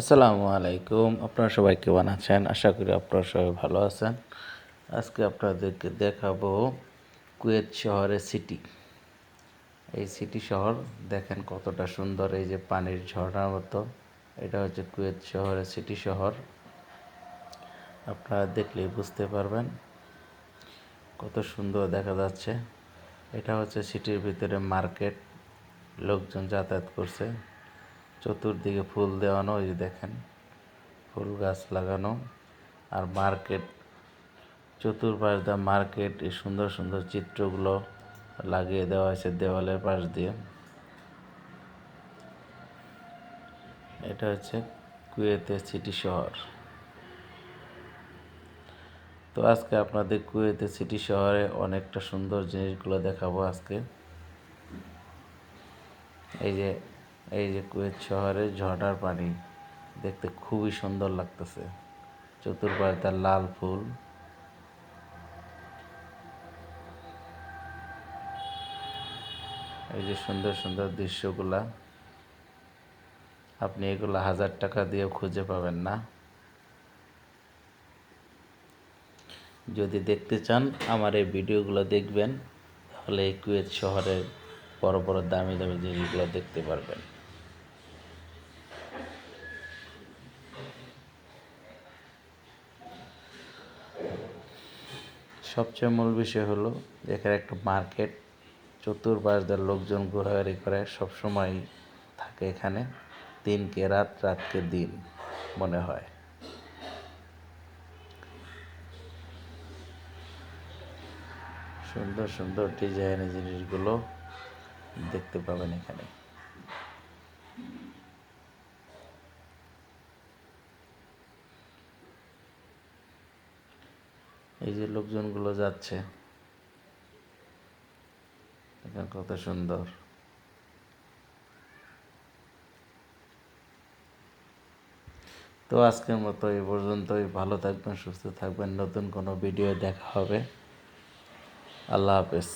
আসসালামু আলাইকুম। আপনারা সবাই কেমন আছেন? আশা করি আপনারা সবাই ভালো আছেন। আজকে আপনাদেরকে দেখাবো কুয়েত শহরের সিটি এই সিটি শহর, দেখেন কতটা সুন্দর, এই যে পানির ঝর্ণার মতো। এটা হচ্ছে কুয়েত শহরের সিটি শহর। আপনারা দেখলেই বুঝতে পারবেন কত সুন্দর দেখা যাচ্ছে। এটা হচ্ছে সিটির ভিতরে মার্কেট লোকজন যাতায়াত করছে। চতুর্দিকে ফুল দেওয়ানো, এই যে দেখেন, ফুল গাছ লাগানো। আর মার্কেট, চতুর্পাশ দা মার্কেট, এই সুন্দর সুন্দর চিত্রগুলো লাগিয়ে দেওয়া হয়েছে দেওয়ালের পাশ দিয়ে। এটা হচ্ছে কুয়েতে সিটি শহর। তো আজকে আপনাদের কুয়েতে সিটি শহরে অনেকটা সুন্দর জিনিসগুলো দেখাবো আজকে। এই যে এই যে কুয়েত শহরে ঝর্ণার পানি দেখতে খুবই সুন্দর লাগতেছে। চতুর্পাশ তার লাল ফুল। এই যে সুন্দর সুন্দর দৃশ্যগুলা। আপনি এগুলো হাজার টাকা দিয়েও খুঁজে পাবেন না। যদি দেখতে চান আমার এই ভিডিওগুলো দেখবেন, তাহলে এই কুয়েত শহরের বড় বড় দামি দামি জিনিসগুলো দেখতে পারবেন। সবচেয়ে মূল বিষয় হলো এখানে একটা মার্কেট, চতুর্পাশ লোকজন ঘোরাঘুরি করে সবসময় থাকে এখানে। দিনকে রাত, রাতকে দিন মনে হয়। সুন্দর সুন্দর ডিজাইনের জিনিসগুলো দেখতে পাবেন এখানে। এই যে লোকজনগুলো যাচ্ছে। কত সুন্দর। তো আজকের মতো এই পর্যন্তই। ভালো থাকবেন, সুস্থ থাকবেন। নতুন কোনো ভিডিও দেখা হবে। আল্লাহ হাফেজ।